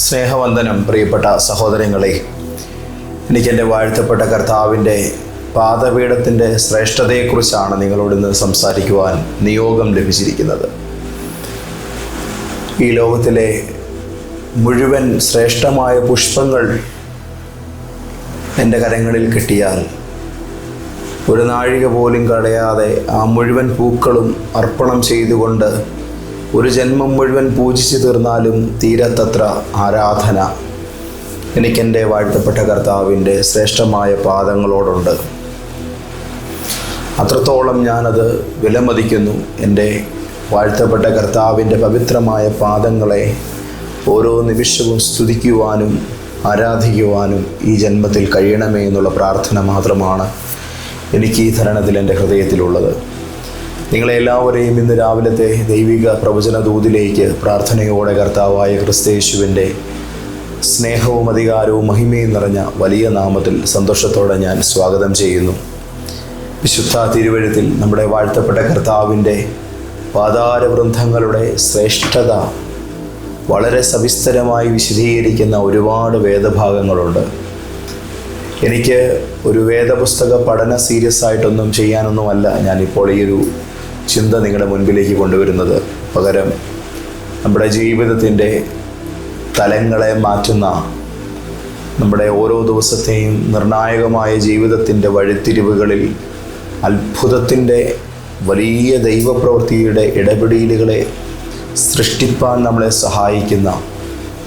സ്നേഹവന്ദനം പ്രിയപ്പെട്ട സഹോദരങ്ങളെ. എനിക്കെന്റെ വാഴ്ത്തപ്പെട്ട കർത്താവിന്റെ പാദപീഠത്തിന്റെ ശ്രേഷ്ഠതയെക്കുറിച്ചാണ് നിങ്ങളോട് ഇന്ന് സംസാരിക്കുവാൻ നിയോഗം ലഭിച്ചിരിക്കുന്നത്. ഈ ലോകത്തിലെ മുഴുവൻ ശ്രേഷ്ഠമായ പുഷ്പങ്ങൾ എന്റെ കരങ്ങളിൽ കിട്ടിയാൽ ഒരു നാഴിക പോലും കളയാതെ ആ മുഴുവൻ പൂക്കളും അർപ്പണം ചെയ്തുകൊണ്ട് ഒരു ജന്മം മുഴുവൻ പൂജിച്ചു തീർന്നാലും തീരത്തത്ര ആരാധന. എനിക്കെന്റെ വാഴ്ത്തപ്പെട്ട കർത്താവിന്റെ ശ്രേഷ്ഠമായ പാദങ്ങളോടുണ്ട്. അത്രത്തോളം ഞാനത് വിലമതിക്കുന്നു. എന്റെ വാഴ്ത്തപ്പെട്ട കർത്താവിന്റെ പവിത്രമായ പാദങ്ങളെ ഓരോ നിമിഷവും സ്തുതിക്കുവാനും ആരാധിക്കുവാനും ഈ ജന്മത്തിൽ കഴിയണമേ എന്നുള്ള പ്രാർത്ഥന മാത്രമാണ് എനിക്ക് ഈ തരണത്തിൽ എന്റെ ഹൃദയത്തിലുള്ളത്. നിങ്ങളെ എല്ലാവരെയും ഇന്ന് രാവിലത്തെ ദൈവിക പ്രവചന ദൂതിലേക്ക് പ്രാർത്ഥനയോടെ കർത്താവായ ക്രിസ്തയേശുവിന്റെ സ്നേഹവും അധികാരവും മഹിമയും നിറഞ്ഞ വലിയ നാമത്തിൽ സന്തോഷത്തോടെ ഞാൻ സ്വാഗതം ചെയ്യുന്നു. വിശുദ്ധ തിരുവഴുത്തിൽ നമ്മുടെ വാഴ്ത്തപ്പെട്ട കർത്താവിന്റെ പാതാരവൃന്ദങ്ങളുടെ ശ്രേഷ്ഠത വളരെ സവിസ്തരമായി വിശദീകരിക്കുന്ന ഒരുപാട് വേദഭാഗങ്ങളുണ്ട്. എനിക്ക് ഒരു വേദപുസ്തക പഠന സീരിയസ് ആയിട്ടൊന്നും ചെയ്യാനൊന്നുമല്ല. ഞാനിപ്പോൾ ഈ ഒരു ചിന്ത നിങ്ങളുടെ മുൻപിലേക്ക് കൊണ്ടുവരുന്നത് പകരം നമ്മുടെ ജീവിതത്തിന്റെ തലങ്ങളെ മാറ്റുന്ന നമ്മുടെ ഓരോ ദിവസത്തെയും നിർണായകമായ ജീവിതത്തിന്റെ വഴിത്തിരിവുകളിൽ അത്ഭുതത്തിന്റെ വലിയ ദൈവപ്രവൃത്തിയുടെ ഇടപെടലുകളെ സൃഷ്ടിപ്പാൻ നമ്മളെ സഹായിക്കുന്ന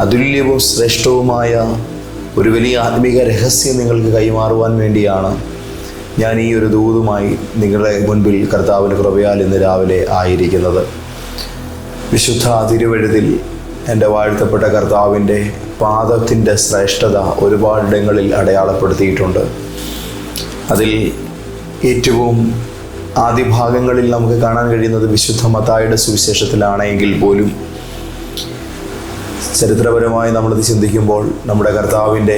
അതുല്യവും ശ്രേഷ്ഠവുമായ ഒരു വലിയ ആത്മീക രഹസ്യം നിങ്ങൾക്ക് കൈമാറുവാൻ വേണ്ടിയാണ് ഞാൻ ഈ ഒരു ദൂതുമായി നിങ്ങളുടെ മുൻപിൽ കർത്താവിന് കൃപയാൽ ഇന്ന് രാവിലെ ആയിരിക്കുന്നത്. വിശുദ്ധ തിരുവഴുതിൽ എന്റെ വാഴ്ത്തപ്പെട്ട കർത്താവിന്റെ പാദത്തിന്റെ ശ്രേഷ്ഠത ഒരുപാടിടങ്ങളിൽ അടയാളപ്പെടുത്തിയിട്ടുണ്ട്. അതിൽ ഏറ്റവും ആദ്യ ഭാഗങ്ങളിൽ നമുക്ക് കാണാൻ കഴിയുന്നത് വിശുദ്ധ മത്തായുടെ സുവിശേഷത്തിലാണെങ്കിൽ പോലും ചരിത്രപരമായി നമ്മളിത് ചിന്തിക്കുമ്പോൾ നമ്മുടെ കർത്താവിന്റെ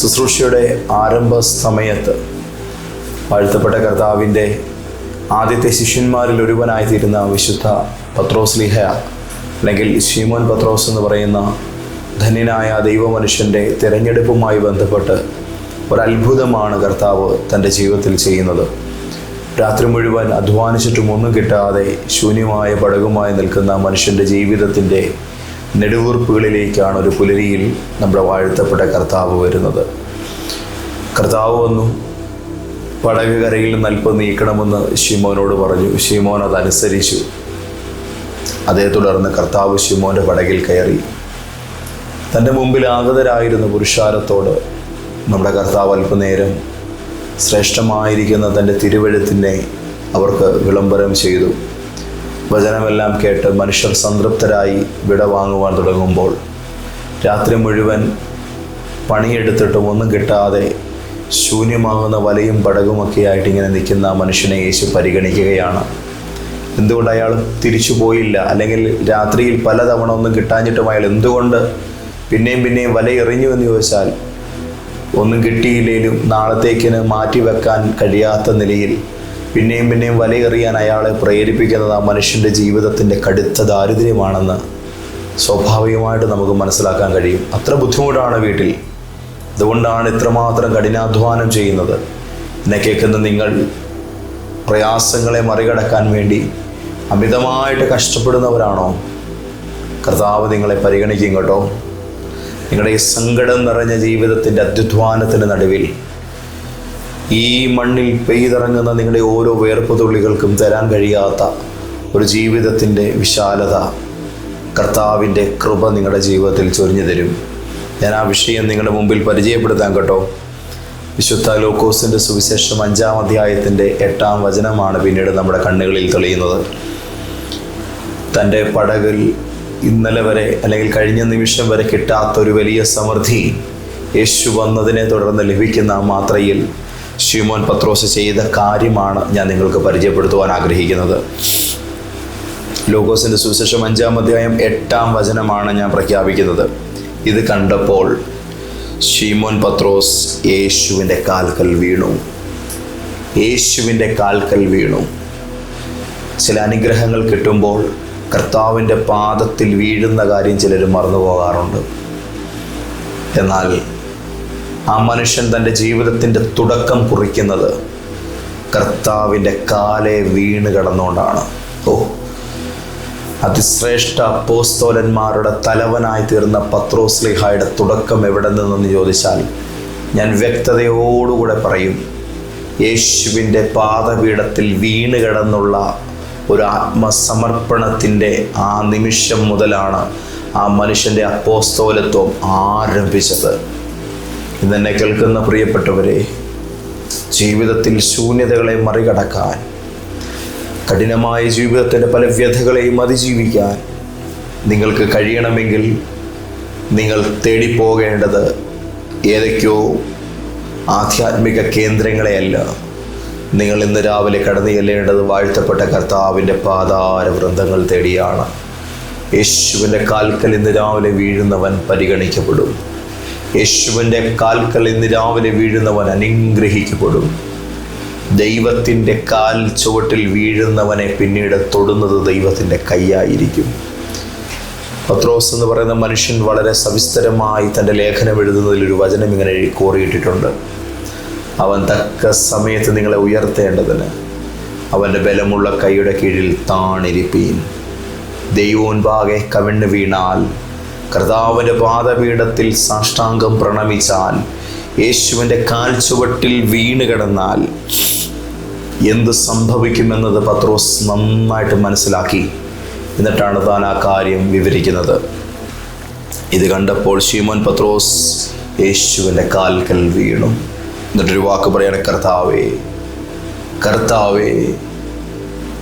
ശുശ്രൂഷയുടെ ആരംഭ സമയത്ത് വാഴ്ത്തപ്പെട്ട കർത്താവിന്റെ ആദ്യത്തെ ശിഷ്യന്മാരിൽ ഒരുവനായി തീരുന്ന വിശുദ്ധ പത്രോസ് ലിഹ അല്ലെങ്കിൽ ഷീമോൻ പത്രോസ് എന്ന് പറയുന്ന ധന്യനായ ദൈവമനുഷ്യന്റെ തിരഞ്ഞെടുപ്പുമായി ബന്ധപ്പെട്ട് ഒരത്ഭുതമാണ് കർത്താവ് തന്റെ ജീവിതത്തിൽ ചെയ്യുന്നത്. രാത്രി മുഴുവൻ അധ്വാനിച്ചിട്ടും ഒന്നും കിട്ടാതെ ശൂന്യമായ പടകുമായി നിൽക്കുന്ന മനുഷ്യന്റെ ജീവിതത്തിന്റെ നെടുവീർപ്പുകളിലേക്കാണ് ഒരു പുലരിയിൽ നമ്മുടെ വാഴ്ത്തപ്പെട്ട കർത്താവ് വരുന്നത്. കർത്താവ് വന്നു പടക് കരയിൽ നൽപ്പ് നീക്കണമെന്ന് ഷിമോനോട് പറഞ്ഞു. ഷിമോൻ അതനുസരിച്ചു അതേ തുടർന്ന് കർത്താവ് ഷിമോന്റെ പടകിൽ കയറി. തന്റെ മുമ്പിൽ ആഗതരായിരുന്ന പുരുഷാരത്തോട് നമ്മുടെ കർത്താവ് അല്പനേരം ശ്രേഷ്ഠമായിരിക്കുന്ന തന്റെ തിരുവഴുത്തിനെ അവർക്ക് വിളംബരം ചെയ്തു. വചനമെല്ലാം കേട്ട് മനുഷ്യർ സംതൃപ്തരായി വിട വാങ്ങുവാൻ തുടങ്ങുമ്പോൾ രാത്രി മുഴുവൻ പണിയെടുത്തിട്ടും ഒന്നും കിട്ടാതെ ശൂന്യമാകുന്ന വലയും പടകുമൊക്കെ ആയിട്ട് ഇങ്ങനെ നിൽക്കുന്ന മനുഷ്യനെ യേശു പരിഗണിക്കുകയാണ്. എന്തുകൊണ്ട് അയാൾ തിരിച്ചു പോയില്ല? അല്ലെങ്കിൽ രാത്രിയിൽ പലതവണ ഒന്നും കിട്ടാഞ്ഞിട്ടും അയാൾ എന്തുകൊണ്ട് പിന്നെയും പിന്നെയും വല എറിഞ്ഞു എന്ന് ചോദിച്ചാൽ ഒന്നും കിട്ടിയില്ലെങ്കിലും നാളത്തേക്കിന് മാറ്റി വെക്കാൻ കഴിയാത്ത നിലയിൽ പിന്നെയും പിന്നെയും വല എറിയാൻ അയാളെ പ്രേരിപ്പിക്കുന്നത് ആ മനുഷ്യന്റെ ജീവിതത്തിന്റെ കടുത്ത ദാരിദ്ര്യമാണെന്ന് സ്വാഭാവികമായിട്ട് നമുക്ക് മനസ്സിലാക്കാൻ കഴിയും. അത്ര ബുദ്ധിമുട്ടാണ് വീട്ടിൽ. അതുകൊണ്ടാണ് ഇത്രമാത്രം കഠിനാധ്വാനം ചെയ്യുന്നത്. എന്നെ കേൾക്കുന്ന നിങ്ങൾ പ്രയാസങ്ങളെ മറികടക്കാൻ വേണ്ടി അമിതമായിട്ട് കഷ്ടപ്പെടുന്നവരാണോ? കർത്താവ് നിങ്ങളെ പരിഗണിക്കും കേട്ടോ. നിങ്ങളുടെ ഈ സങ്കടം നിറഞ്ഞ ജീവിതത്തിന്റെ അത്യുധ്വാനത്തിന് നടുവിൽ ഈ മണ്ണിൽ പെയ്തിറങ്ങുന്ന നിങ്ങളുടെ ഓരോ വേർപ്പ് തുള്ളികൾക്കും തരാൻ കഴിയാത്ത ഒരു ജീവിതത്തിന്റെ വിശാലത കർത്താവിന്റെ കൃപ നിങ്ങളുടെ ജീവിതത്തിൽ ചൊരിഞ്ഞു തരും. ഞാൻ ആ വിഷയം നിങ്ങളുടെ മുമ്പിൽ പരിചയപ്പെടുത്താൻ കേട്ടോ. വിശുദ്ധ ലോക്കോസിന്റെ സുവിശേഷം അഞ്ചാം അധ്യായത്തിന്റെ എട്ടാം വചനമാണ് പിന്നീട് നമ്മുടെ കണ്ണുകളിൽ തെളിയുന്നത്. തന്റെ പടകിൽ ഇന്നലെ വരെ അല്ലെങ്കിൽ കഴിഞ്ഞ നിമിഷം വരെ കിട്ടാത്ത ഒരു വലിയ സമൃദ്ധി യേശു വന്നതിനെ തുടർന്ന് ലഭിക്കുന്ന മാത്രയിൽ ഷിമോൻ പത്രോസ് ചെയ്ത കാര്യമാണ് ഞാൻ നിങ്ങൾക്ക് പരിചയപ്പെടുത്തുവാൻ ആഗ്രഹിക്കുന്നത്. ലോകോസിന്റെ സുവിശേഷം അഞ്ചാം അധ്യായം എട്ടാം വചനമാണ് ഞാൻ പ്രഖ്യാപിക്കുന്നത്. ഇത് കണ്ടപ്പോൾ ഷീമോൻ പത്രോസ് യേശുവിന്റെ കാൽക്കൽ വീണു. യേശുവിന്റെ കാൽക്കൽ വീണു. ചില അനുഗ്രഹങ്ങൾ കിട്ടുമ്പോൾ കർത്താവിന്റെ പാദത്തിൽ വീഴുന്ന കാര്യം ചിലർ മറന്നു പോകാറുണ്ട്. എന്നാൽ ആ മനുഷ്യൻ തന്റെ ജീവിതത്തിന്റെ തുടക്കം കുറിക്കുന്നത് കർത്താവിന്റെ കാലെ വീണ് കിടന്നുകൊണ്ടാണ്. ഓ അതിശ്രേഷ്ഠ പോസ്തോലന്മാരുടെ തലവനായി തീർന്ന പത്രോസ്ലിഹായുടെ തുടക്കം എവിടെ നിന്നെന്ന് ചോദിച്ചാൽ ഞാൻ വ്യക്തതയോടുകൂടെ പറയും. യേശുവിന്റെ പാദപീഠത്തിൽ വീണ് കിടന്നുള്ള ഒരു ആത്മസമർപ്പണത്തിന്റെ ആ നിമിഷം മുതലാണ് ആ മനുഷ്യന്റെ അപ്പോസ്തോലത്വം ആരംഭിച്ചത്. ഇതെന്നെ കേൾക്കുന്ന പ്രിയപ്പെട്ടവരെ ജീവിതത്തിൽ ശൂന്യതകളെ മറികടക്കാൻ കഠിനമായ ജീവിതത്തിന്റെ പല വ്യഥകളെയും അതിജീവിക്കാൻ നിങ്ങൾക്ക് കഴിയണമെങ്കിൽ നിങ്ങൾ തേടിപ്പോകേണ്ടത് ഏതൊക്കെയോ ആധ്യാത്മിക കേന്ദ്രങ്ങളെയല്ല. നിങ്ങൾ ഇന്ന് രാവിലെ കടന്നു ചെല്ലേണ്ടത് വാഴ്ത്തപ്പെട്ട കർത്താവിന്റെ പാതാര വൃന്ദങ്ങൾ തേടിയാണ്. യേശുവിന്റെ കാൽക്കൽ ഇന്ന് രാവിലെ വീഴുന്നവൻ പരിഗണിക്കപ്പെടും. യേശുവിന്റെ കാൽക്കൽ ഇന്ന് രാവിലെ വീഴുന്നവൻ അനുഗ്രഹിക്കപ്പെടും. ദൈവത്തിന്റെ കാൽ ചുവട്ടിൽ വീഴുന്നവനെ പിന്നീട് തൊടുന്നത് ദൈവത്തിന്റെ കൈയായിരിക്കും. പത്രോസ് എന്ന് പറയുന്ന മനുഷ്യൻ വളരെ സവിസ്തരമായി തന്റെ ലേഖനം എഴുതുന്നതിൽ ഒരു വചനം ഇങ്ങനെ കോറിയിട്ടിട്ടുണ്ട്. അവൻ തക്ക സമയത്ത് നിങ്ങളെ ഉയർത്തേണ്ടതിന് അവന്റെ ബലമുള്ള കൈയുടെ കീഴിൽ താണിരിപ്പീൻ. ദൈവോൻപാകെ കവിണ്ണ് വീണാൽ കർത്താവിന്റെ പാദപീഠത്തിൽ സാഷ്ടാംഗം പ്രണമിച്ചാൽ യേശുവിന്റെ കാൽ ചുവട്ടിൽ വീണ് കിടന്നാൽ എന്ത് സംഭവിക്കുമെന്നത് പത്രോസ് നന്നായിട്ട് മനസ്സിലാക്കി. എന്നിട്ടാണ് താൻ ആ കാര്യം വിവരിക്കുന്നത്. ഇത് കണ്ടപ്പോൾ ശീമോൻ പത്രോസ് യേശുവിന്റെ കാൽക്കൽ വീണു. എന്നിട്ടൊരു വാക്ക് പറയാണ് കർത്താവേ കർത്താവേ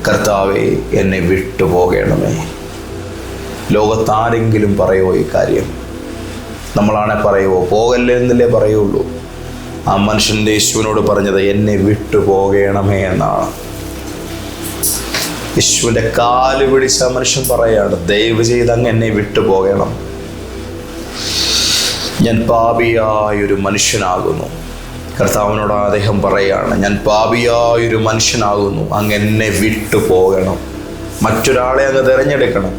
കർത്താവേ എന്നെ വിട്ടുപോകണമേ. ലോകത്താരെങ്കിലും പറയുമോ ഈ കാര്യം? നമ്മളാണെ പറയുമോ പോകല്ലേ എന്നല്ലേ പറയുള്ളൂ. ആ മനുഷ്യന്റെ യേശുവിനോട് പറഞ്ഞത് എന്നെ വിട്ടു പോകണമേ എന്നാണ്. യേശുവിന്റെ കാൽ പിടിച്ച മനുഷ്യൻ പറയാണ് ദയവ് ചെയ്ത് അങ്ങ് എന്നെ വിട്ടു പോകണം. ഞാൻ പാപിയായൊരു മനുഷ്യനാകുന്നു. കർത്താവിനോട് അദ്ദേഹം പറയാണ് ഞാൻ പാപിയായൊരു മനുഷ്യനാകുന്നു അങ്ങ് എന്നെ വിട്ടു പോകണം. മറ്റൊരാളെ അങ്ങ് തിരഞ്ഞെടുക്കണം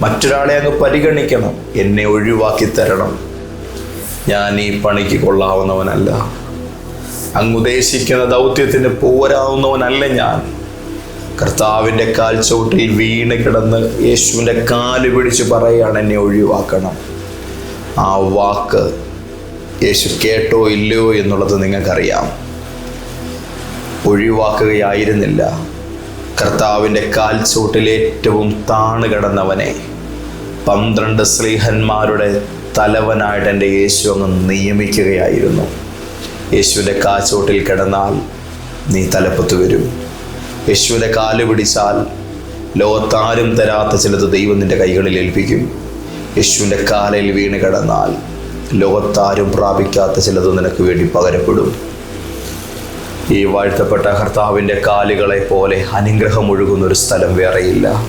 മറ്റൊരാളെ അങ്ങ് പരിഗണിക്കണം എന്നെ ഒഴിവാക്കി തരണം. ഞാൻ ഈ പണിക്ക് കൊള്ളാവുന്നവനല്ല. അങ്ങ് ഉദ്ദേശിക്കുന്ന ദൗത്യത്തിന് പോരാവുന്നവനല്ല ഞാൻ. കർത്താവിന്റെ കാൽ ചവിട്ടിൽ വീണ് കിടന്ന് യേശുവിന്റെ കാൽ പിടിച്ച് പറയുകയാണ് എന്നെ ഒഴിവാക്കണം. ആ വാക്ക് യേശു കേട്ടോ ഇല്ലയോ എന്നുള്ളത് നിങ്ങൾക്കറിയാം. ഒഴിവാക്കുകയായിരുന്നില്ല. കർത്താവിന്റെ കാൽ ചവിട്ടിൽ ഏറ്റവും താണു കിടന്നവനെ പന്ത്രണ്ട് സ്ത്രീഹന്മാരുടെ തലവനായിട്ട് എന്റെ യേശു അങ്ങ് നിയമിക്കുകയായിരുന്നു. യേശുവിന്റെ കാച്ചോട്ടിൽ കിടന്നാൽ നീ തലപ്പത്ത് വരും. യേശുവിന്റെ കാൽ പിടിച്ചാൽ ലോകത്താരും തരാത്ത ചിലത് ദൈവം നിന്റെ കൈകളിൽ ഏൽപ്പിക്കും. യേശുവിന്റെ കാലയിൽ വീണ് കിടന്നാൽ ലോകത്താരും പ്രാപിക്കാത്ത ചിലത് നിനക്ക് വേണ്ടി പകരപ്പെടും. ഈ വാഴ്ത്തപ്പെട്ട കർത്താവിന്റെ കാലുകളെ പോലെ അനുഗ്രഹം ഒഴുകുന്ന ഒരു സ്ഥലം വേറെയില്ല.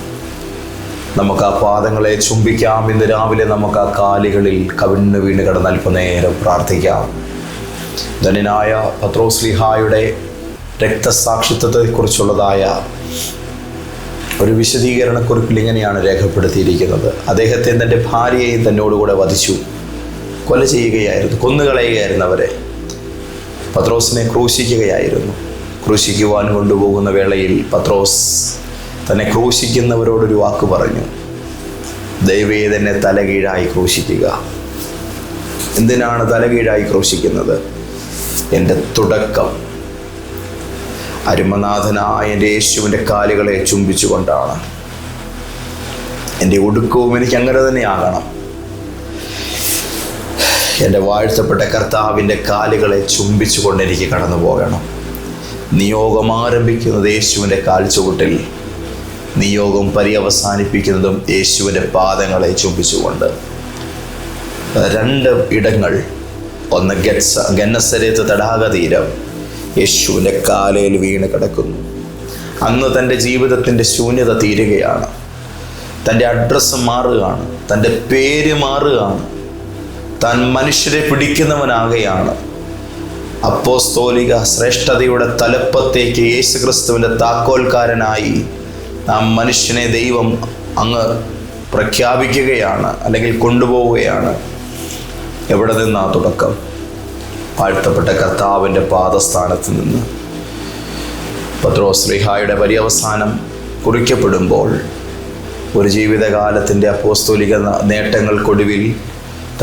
നമുക്ക് ആ പാദങ്ങളെ ചുംബിക്കാം. ഇന്ന് രാവിലെ നമുക്ക് ആ കാലുകളിൽ കവിണ്ണ് വീണ് കിടന്ന് അല്പനേരം പ്രാർത്ഥിക്കാം. ധനനായ പത്രോസ്ലിഹായുടെ രക്തസാക്ഷിത്വത്തെക്കുറിച്ചുള്ളതായ ഒരു വിശദീകരണക്കുറിപ്പിൽ ഇങ്ങനെയാണ് രേഖപ്പെടുത്തിയിരിക്കുന്നത്. അദ്ദേഹത്തെ തന്റെ ഭാര്യയെയും തന്നോടുകൂടെ വധിച്ചു. കൊല ചെയ്യുകയായിരുന്നു കൊന്നുകളയുകയായിരുന്നു അവരെ. പത്രോസിനെ ക്രൂശിക്കുകയായിരുന്നു. ക്രൂശിക്കുവാൻ കൊണ്ടുപോകുന്ന വേളയിൽ പത്രോസ് തന്നെ ക്രൂശിക്കുന്നവരോടൊരു വാക്ക് പറഞ്ഞു. ദൈവേ തന്നെ തലകീഴായി ക്രൂശിക്കുക. എന്തിനാണ് തലകീഴായി ക്രൂശിക്കുന്നത്? എന്റെ തുടക്കം. അരുമനാഥനായ എന്റെ യേശുവിന്റെ കാലുകളെ ചുംബിച്ചുകൊണ്ടാണ്. എന്റെ ഒടുക്കവും എനിക്ക് അങ്ങനെ തന്നെയാകണം എന്റെ വാഴ്ത്തപ്പെട്ട കർത്താവിന്റെ കാലുകളെ ചുംബിച്ചുകൊണ്ട് എനിക്ക് കടന്നു പോകണം നിയോഗം ആരംഭിക്കുന്നത് യേശുവിന്റെ കാൽ ചുവട്ടിൽ നിയോഗം പര്യവസാനിപ്പിക്കുന്നതും യേശുവിന്റെ പാദങ്ങളെ ചുംബിച്ചുകൊണ്ട്. രണ്ട് ഇടങ്ങൾ. ഒന്ന് ഗറ്റ്സ ഗന്നസരത്ത് തടാക തീരം യേശുവിന്റെ കാലയിൽ വീണ് കിടക്കുന്നു. അന്ന് തന്റെ ജീവിതത്തിന്റെ ശൂന്യത തീരുകയാണ്. തന്റെ അഡ്രസ്സ് മാറുകയാണ്. തന്റെ പേര് മാറുകയാണ്. താൻ മനുഷ്യരെ പിടിക്കുന്നവനാകുകയാണ്. അപ്പോസ്തോലിക ശ്രേഷ്ഠതയുടെ തലപ്പത്തേക്ക് യേശുക്രിസ്തുവിന്റെ താക്കോൽക്കാരനായി ആ മനുഷ്യനെ ദൈവം അങ്ങ് പ്രഖ്യാപിക്കുകയാണ് അല്ലെങ്കിൽ കൊണ്ടുപോവുകയാണ്. എവിടെ നിന്നാ തുടക്കം? വാഴ്ത്തപ്പെട്ട കർത്താവിന്റെ പാദസ്ഥാനത്ത് നിന്ന്. പത്രോശ്രീഹായുടെ പര്യവസാനം കുറിക്കപ്പെടുമ്പോൾ ഒരു ജീവിതകാലത്തിന്റെ അപ്പോസ്തോലിക ന- നേട്ടങ്ങൾക്കൊടുവിൽ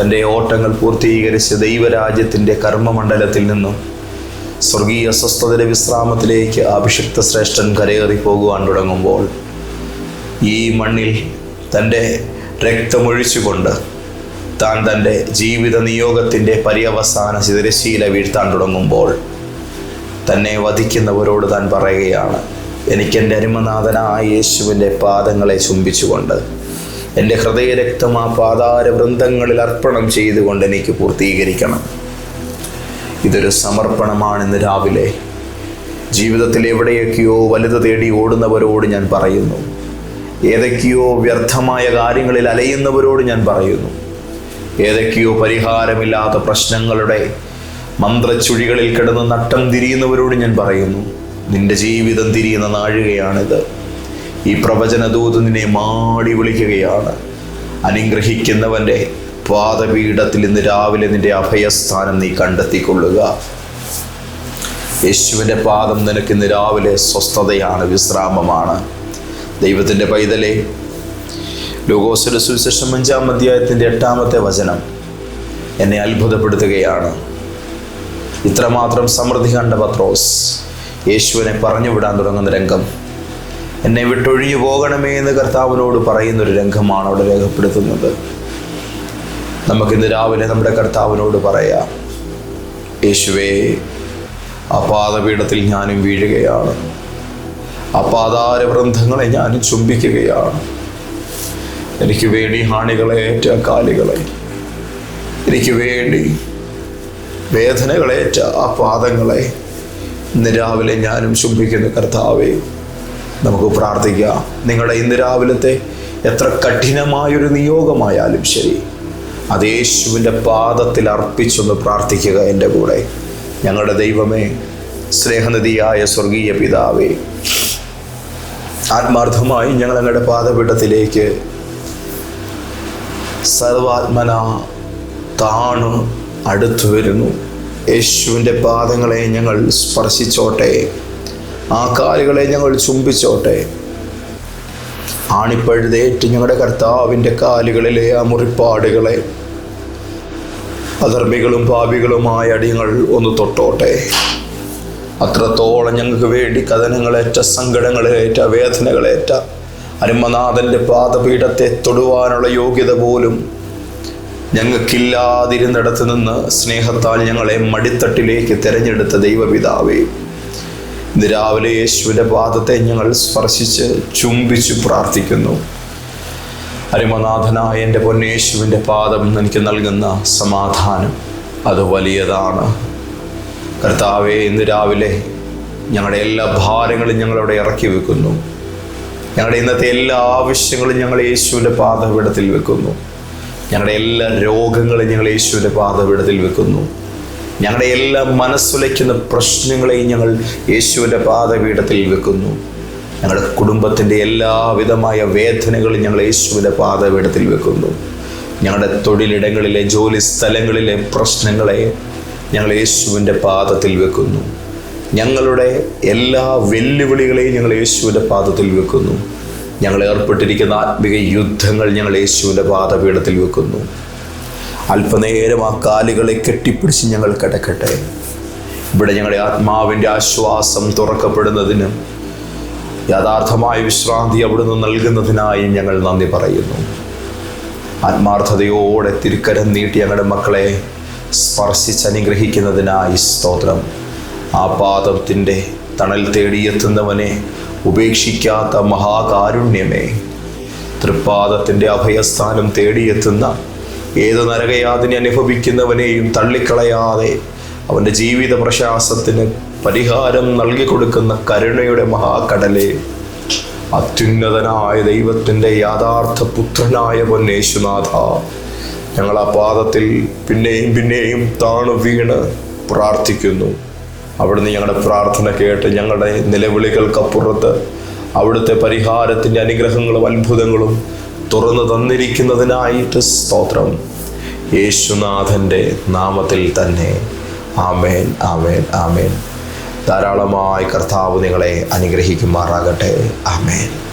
തന്റെ ഓട്ടങ്ങൾ പൂർത്തീകരിച്ച് ദൈവരാജ്യത്തിന്റെ കർമ്മമണ്ഡലത്തിൽ നിന്നും സ്വർഗീയ സ്വസ്ഥതയുടെ വിശ്രാമത്തിലേക്ക് അഭിഷിക്ത ശ്രേഷ്ഠൻ കരയേറി പോകുവാൻ തുടങ്ങുമ്പോൾ ഈ മണ്ണിൽ തന്റെ രക്തമൊഴിച്ചുകൊണ്ട് താൻ തന്റെ ജീവിത നിയോഗത്തിന്റെ പര്യവസാന ചിതരശീല വീഴ്ത്താൻ തുടങ്ങുമ്പോൾ തന്നെ വധിക്കുന്നവരോട് താൻ പറയുകയാണ് എനിക്ക് എന്റെ അരുമനാഥനായ യേശുവിന്റെ പാദങ്ങളെ ചുംബിച്ചുകൊണ്ട് എന്റെ ഹൃദയരക്തം ആ പാതാര വൃന്ദങ്ങളിൽ അർപ്പണം ചെയ്തുകൊണ്ട് എനിക്ക് പൂർത്തീകരിക്കണം. ഇതൊരു സമർപ്പണമാണ് ഇന്ന് രാവിലെ ജീവിതത്തിൽ എവിടെയൊക്കെയോ വലുത് തേടി ഓടുന്നവരോട് ഞാൻ പറയുന്നു. ഏതൊക്കെയോ വ്യർത്ഥമായ കാര്യങ്ങളിൽ അലയുന്നവരോട് ഞാൻ പറയുന്നു. ഏതൊക്കെയോ പരിഹാരമില്ലാത്ത പ്രശ്നങ്ങളുടെ മന്ത്രച്ചുഴികളിൽ കിടന്ന് നട്ടം തിരിയുന്നവരോട് ഞാൻ പറയുന്നു. നിന്റെ ജീവിതം തിരിയുന്ന നാഴികയാണിത്. ഈ പ്രവചനദൂത് നിന്നെ മാടി വിളിക്കുകയാണ്. അനുഗ്രഹിക്കുന്നവന്റെ പാദപീഠത്തിൽ ഇന്ന് രാവിലെ നിന്റെ അഭയസ്ഥാനം നീ കണ്ടെത്തിക്കൊള്ളുക. യേശുവിന്റെ പാദം നിനക്ക് ഇന്ന് രാവിലെ സ്വസ്ഥതയാണ് വിശ്രാമമാണ്. ദൈവത്തിന്റെ പൈതലെ ലോകോസര സുവിശേഷം അഞ്ചാം അധ്യായത്തിന്റെ എട്ടാമത്തെ വചനം എന്നെ അത്ഭുതപ്പെടുത്തുകയാണ്. ഇത്രമാത്രം സമൃദ്ധി കണ്ട പത്രോസ് യേശുവിനെ പറഞ്ഞു വിടാൻ തുടങ്ങുന്ന രംഗം. എന്നെ വിട്ടൊഴിഞ്ഞു പോകണമേ എന്ന് കർത്താവിനോട് പറയുന്നൊരു രംഗമാണ് അവിടെ രേഖപ്പെടുത്തുന്നത്. നമുക്കിന്ന് രാവിലെ നമ്മുടെ കർത്താവിനോട് പറയാം യേശുവേ ആ പാദപീഠത്തിൽ ഞാനും വീഴുകയാണ്. ആ പാതാര വൃന്ദങ്ങളെ ഞാനും ചുംബിക്കുകയാണ്. എനിക്ക് വേണ്ടി ഹാണികളെ ഏറ്റ കാലുകളെ. എനിക്ക് വേണ്ടി വേദനകളേറ്റ ആ പാദങ്ങളെ ഇന്ന് രാവിലെ ഞാനും ചുംബിക്കുന്ന കർത്താവേ. നമുക്ക് പ്രാർത്ഥിക്കാം. നിങ്ങളുടെ ഇന്ന് രാവിലത്തെ എത്ര കഠിനമായൊരു നിയോഗമായാലും ശരി. അത് യേശുവിന്റെ പാദത്തിൽ അർപ്പിച്ചൊന്ന് പ്രാർത്ഥിക്കുക എന്റെ കൂടെ. ഞങ്ങളുടെ ദൈവമേ സ്നേഹനിധിയായ സ്വർഗീയ പിതാവേ ആത്മാർത്ഥമായി ഞങ്ങൾ ഞങ്ങളുടെ പാദപീഠത്തിലേക്ക് സർവാത്മന താണു അടുത്തു വരുന്നു. യേശുവിന്റെ പാദങ്ങളെ ഞങ്ങൾ സ്പർശിച്ചോട്ടെ. ആ കാലുകളെ ഞങ്ങൾ ചുംബിച്ചോട്ടെ. ആണിപ്പഴുതേറ്റ് ഞങ്ങളുടെ കർത്താവിന്റെ കാലുകളിലെ ആ മുറിപ്പാടുകളെ അധർമ്മികളും പാപികളുമായ അടിയങ്ങൾ ഒന്ന് തൊട്ടോട്ടെ. അത്രത്തോളം ഞങ്ങൾക്ക് വേണ്ടി കഥനങ്ങളേറ്റ സങ്കടങ്ങളേറ്റ വേദനകളേറ്റ അരുമനാഥന്റെ പാദപീഠത്തെ തൊടുവാനുള്ള യോഗ്യത പോലും ഞങ്ങൾക്കില്ലാതിരുന്നിടത്ത് നിന്ന് സ്നേഹത്താൽ ഞങ്ങളെ മടിത്തട്ടിലേക്ക് തിരഞ്ഞെടുത്ത ദൈവപിതാവേ. ഇന്ന് രാവിലെ യേശുവിന്റെ പാദത്തെ ഞങ്ങൾ സ്പർശിച്ച് ചുംബിച്ച് പ്രാർത്ഥിക്കുന്നു. അരിമനാഥനായ എന്റെ പൊന്നേശുവിന്റെ പാദം എനിക്ക് നൽകുന്ന സമാധാനം അത് വലിയതാണ്. കർത്താവെ ഇന്ന് രാവിലെ ഞങ്ങളുടെ എല്ലാ ഭാരങ്ങളും ഞങ്ങളവിടെ ഇറക്കി വെക്കുന്നു. ഞങ്ങളുടെ ഇന്നത്തെ എല്ലാ ആവശ്യങ്ങളും ഞങ്ങൾ യേശുവിന്റെ പാദപീഠത്തിൽ വെക്കുന്നു. ഞങ്ങളുടെ എല്ലാ രോഗങ്ങളും ഞങ്ങൾ യേശുവിന്റെ പാദപീഠത്തിൽ വെക്കുന്നു. ഞങ്ങളുടെ എല്ലാ മനസ്സുലയ്ക്കുന്ന പ്രശ്നങ്ങളെയും ഞങ്ങൾ യേശുവിന്റെ പാദപീഠത്തിൽ വെക്കുന്നു. ഞങ്ങളുടെ കുടുംബത്തിന്റെ എല്ലാവിധമായ വേദനകളും ഞങ്ങൾ യേശുവിന്റെ പാദപീഠത്തിൽ വെക്കുന്നു. ഞങ്ങളുടെ തൊഴിലിടങ്ങളിലെ ജോലി സ്ഥലങ്ങളിലെ പ്രശ്നങ്ങളെ ഞങ്ങൾ യേശുവിന്റെ പാദത്തിൽ വെക്കുന്നു. ഞങ്ങളുടെ എല്ലാ വെല്ലുവിളികളെയും ഞങ്ങൾ യേശുവിന്റെ പാദത്തിൽ വെക്കുന്നു. ഞങ്ങൾ ഏർപ്പെട്ടിരിക്കുന്ന ആത്മിക യുദ്ധങ്ങൾ ഞങ്ങൾ യേശുവിന്റെ പാദപീഠത്തിൽ വെക്കുന്നു. അല്പനേരം ആ കാലുകളെ കെട്ടിപ്പിടിച്ച് ഞങ്ങൾ കിടക്കട്ടെ. ഇവിടെ ഞങ്ങളുടെ ആത്മാവിന്റെ ആശ്വാസം തുറക്കപ്പെടുന്നതിനും യഥാർത്ഥമായ വിശ്രാന്തി അവിടുന്ന് നൽകുന്നതിനായി ഞങ്ങൾ നന്ദി പറയുന്നു. ആത്മാർത്ഥതയോടെ തിരുക്കരം നീട്ടി ഞങ്ങളുടെ മക്കളെ സ്പർശിച്ച് അനുഗ്രഹിക്കുന്നതിനായി സ്തോത്രം. ആ പാദത്തിന്റെ തണൽ തേടിയെത്തുന്നവനെ ഉപേക്ഷിക്കാത്ത മഹാകാരുണ്യമേ. തൃപ്പാദത്തിന്റെ അഭയസ്ഥാനം തേടിയെത്തുന്ന ഏത് നരകയാതിനെ അനുഭവിക്കുന്നവനെയും തള്ളിക്കളയാതെ അവന്റെ ജീവിത പ്രശാസത്തിന് പരിഹാരം നൽകി കൊടുക്കുന്ന കരുണയുടെ മഹാകടലെ അത്യുന്നതനായ ദൈവത്തിന്റെ യാഥാർത്ഥ പുത്രനായ പൊന്നേശുനാഥ ഞങ്ങൾ ആ പാദത്തിൽ പിന്നെയും പിന്നെയും താണു വീണ് പ്രാർത്ഥിക്കുന്നു. അവിടുന്ന് ഞങ്ങളുടെ പ്രാർത്ഥന കേട്ട് ഞങ്ങളുടെ നിലവിളികൾക്കപ്പുറത്ത് അവിടുത്തെ പരിഹാരത്തിന്റെ അനുഗ്രഹങ്ങളും അത്ഭുതങ്ങളും തുറന്നു തന്നിരിക്കുന്നതിനായിട്ട് സ്തോത്രം. യേശുനാഥന്റെ നാമത്തിൽ തന്നെ. ആമേൻ ആമേൻ ആമേൻ. ധാരാളമായി കർത്താവ് നിങ്ങളെ അനുഗ്രഹിക്കുമാറാകട്ടെ. ആമേൻ.